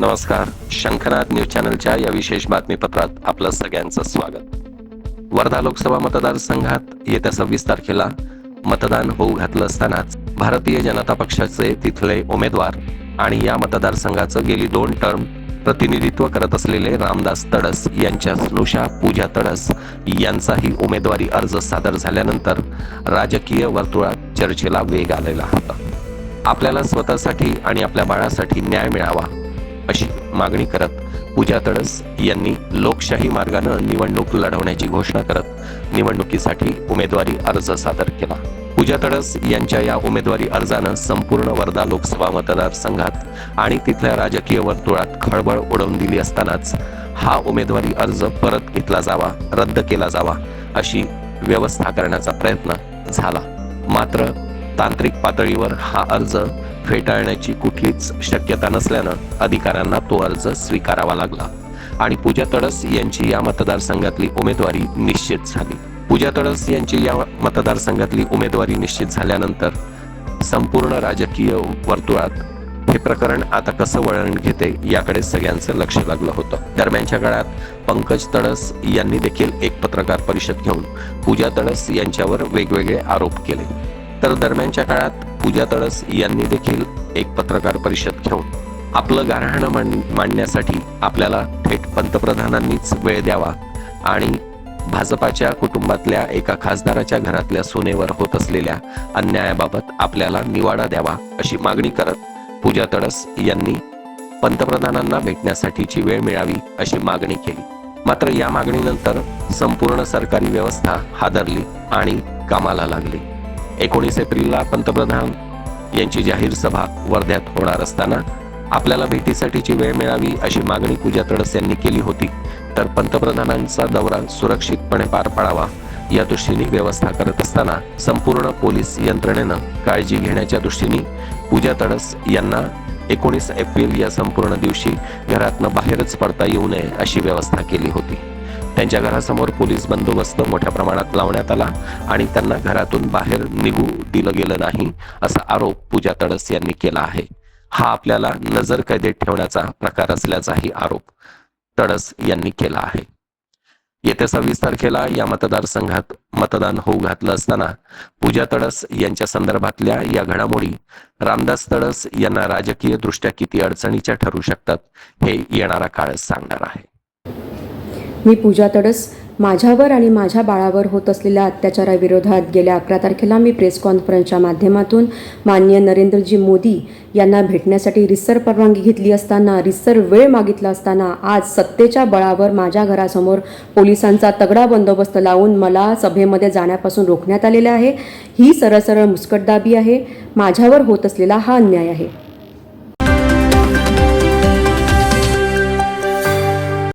नमस्कार. शंखनाथ न्यूज चॅनलच्या या विशेष बातमीपत्रात आपलं सगळ्यांचं स्वागत. वर्धा लोकसभा मतदारसंघात येत्या सव्वीस तारखेला मतदान होऊ घातलं असतानाच भारतीय जनता पक्षाचे तिथले उमेदवार आणि या मतदारसंघाचं गेली दोन टर्म प्रतिनिधित्व करत असलेले रामदास तडस यांच्या स्नुषा पूजा तडस यांचाही उमेदवारी अर्ज सादर झाल्यानंतर राजकीय वर्तुळात चर्चेला वेग आलेला होता. आपल्याला स्वतःसाठी आणि आपल्या बाळासाठी न्याय मिळावा अशी मागणी करत पूजा तडस यांनी लोकशाही मार्गानं निवडणूक लढवण्याची घोषणा करत निवडणुकीसाठी उमेदवारी अर्ज सादर केला. पूजा तडस यांच्या या उमेदवारी अर्जानं संपूर्ण वर्धा लोकसभा मतदारसंघात आणि तिथल्या राजकीय वर्तुळात खळबळ उडवून दिली असतानाच हा उमेदवारी अर्ज परत घेतला जावा रद्द केला जावा अशी व्यवस्था करण्याचा प्रयत्न झाला. मात्र तांत्रिक पातळीवर हा अर्ज फेटाळण्याची कुठलीच शक्यता नसल्यानं अधिकाऱ्यांना तो अर्ज स्वीकारावा लागला. आणि पूजा तडस यांची या मतदारसंघातली उमेदवारी निश्चित झाली. पूजा तडस यांची या मतदारसंघातली उमेदवारी निश्चित झाल्यानंतर संपूर्ण राजकीय वर्तुळात हे प्रकरण आता कसं वळण घेते याकडे सगळ्यांचं लक्ष लागलं होतं. दरम्यानच्या काळात पंकज तडस यांनी देखील एक पत्रकार परिषद घेऊन पूजा तडस यांच्यावर वेगवेगळे आरोप केले. तर दरम्यानच्या काळात पूजा तळस यांनी देखील एक पत्रकार परिषद घेऊन आपलं गारहाणं मांड- मांडण्यासाठी आपल्याला थेट पंतप्रधानांनीच वेळ द्यावा आणि भाजपाच्या कुटुंबातल्या एका खासदाराच्या घरातल्या सोनेवर होत असलेल्या अन्यायाबाबत आपल्याला निवाडा द्यावा अशी मागणी करत पूजा तडस यांनी पंतप्रधानांना भेटण्यासाठीची वेळ मिळावी अशी मागणी केली. मात्र या मागणीनंतर संपूर्ण सरकारी व्यवस्था हादरली आणि कामाला लागली. एकोणीस एप्रिलला पंतप्रधान यांची जाहीर सभा वर्ध्यात होणार असताना आपल्याला भेटीसाठीची वेळ मिळावी अशी मागणी पूजा तडस यांनी केली होती. तर पंतप्रधानांचा दौरा सुरक्षितपणे पार पाडावा या दृष्टीने व्यवस्था करत असताना संपूर्ण पोलीस यंत्रणेनं काळजी घेण्याच्या दृष्टीने पूजा तडस यांना एकोणीस एप्रिल या संपूर्ण दिवशी घरातनं बाहेरच पडता येऊ नये अशी व्यवस्था केली होती. त्यांच्या घरासमोर पोलीस बंदोबस्त मोठ्या प्रमाणात लावण्यात आला आणि त्यांना घरातून बाहेर निघू दिलं गेलं नाही असा आरोप पूजा तडस यांनी केला आहे. हा आपल्याला नजर कैदेत ठेवण्याचा प्रकार असल्याचाही आरोप तडस यांनी केला आहे. येत्या सव्वीस तारखेला या मतदारसंघात मतदान होऊ घातलं असताना पूजा तडस यांच्या संदर्भातल्या या घडामोडी रामदास तडस यांना राजकीय दृष्ट्या किती अडचणीच्या ठरू शकतात हे येणारा काळच सांगणार आहे. मी पूजा तडस. माझ्यावर आणि माझ्या बाळावर होत असलेल्या अत्याचाराविरोधात गेल्या अकरा तारखेला मी प्रेस कॉन्फरन्सच्या माध्यमातून माननीय नरेंद्रजी मोदी यांना भेटण्यासाठी रिसर परवानगी घेतली असताना रिसर वेळ मागितला असताना आज सत्तेच्या बळावर माझ्या घरासमोर पोलिसांचा तगडा बंदोबस्त लावून मला सभेमध्ये जाण्यापासून रोखण्यात आलेले आहे. ही सरळ सरळ मुस्कटदाबी आहे. माझ्यावर होत असलेला हा अन्याय आहे.